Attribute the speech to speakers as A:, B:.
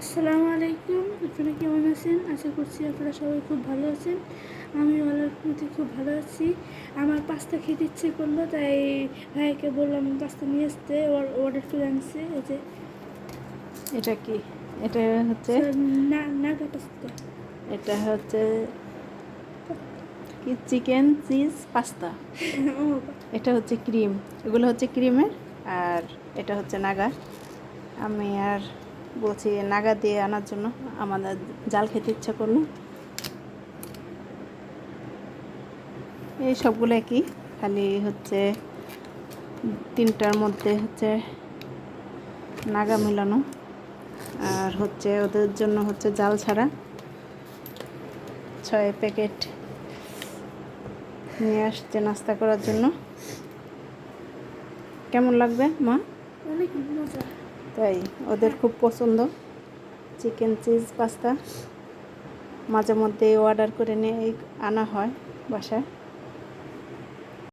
A: আসসালামু আলাইকুম। আপনারা কেমন আছেন? আশা করছি আপনারা সবাই খুব ভালো আছেন। আমি প্রতি খুব ভালো আছি। আমার পাস্তা খেতে ইচ্ছে করল তাই ভাইকে বললাম পাস্তা নিয়ে আসতে। ওর অর্ডার করে আনছে এই যে
B: এটা কি? এটা হচ্ছে
A: না নাগা পাস্তা
B: এটা হচ্ছে কি? চিকেন চিজ পাস্তা এটা হচ্ছে ক্রিম। এগুলো হচ্ছে ক্রিমের আর এটা হচ্ছে নাগা। আমি আর বলছি, নাগা দিয়ে আনার জন্য আমাদের জাল খেতে ইচ্ছা করল। এই সবগুলো কি খালি হচ্ছে তিনটার মধ্যে হচ্ছে নাগা মেলানো, আর হচ্ছে ওদের জন্য হচ্ছে জাল ছাড়া ছয় প্যাকেট নিয়ে আসছে নাস্তা করার জন্য। কেমন লাগবে, মা?
A: অনেক মজা।
B: তাই ওদের খুব পছন্দ। চিকেন চিজ পাস্তা মাঝে মধ্যে অর্ডার করে নিয়ে আনা হয় বাসায়।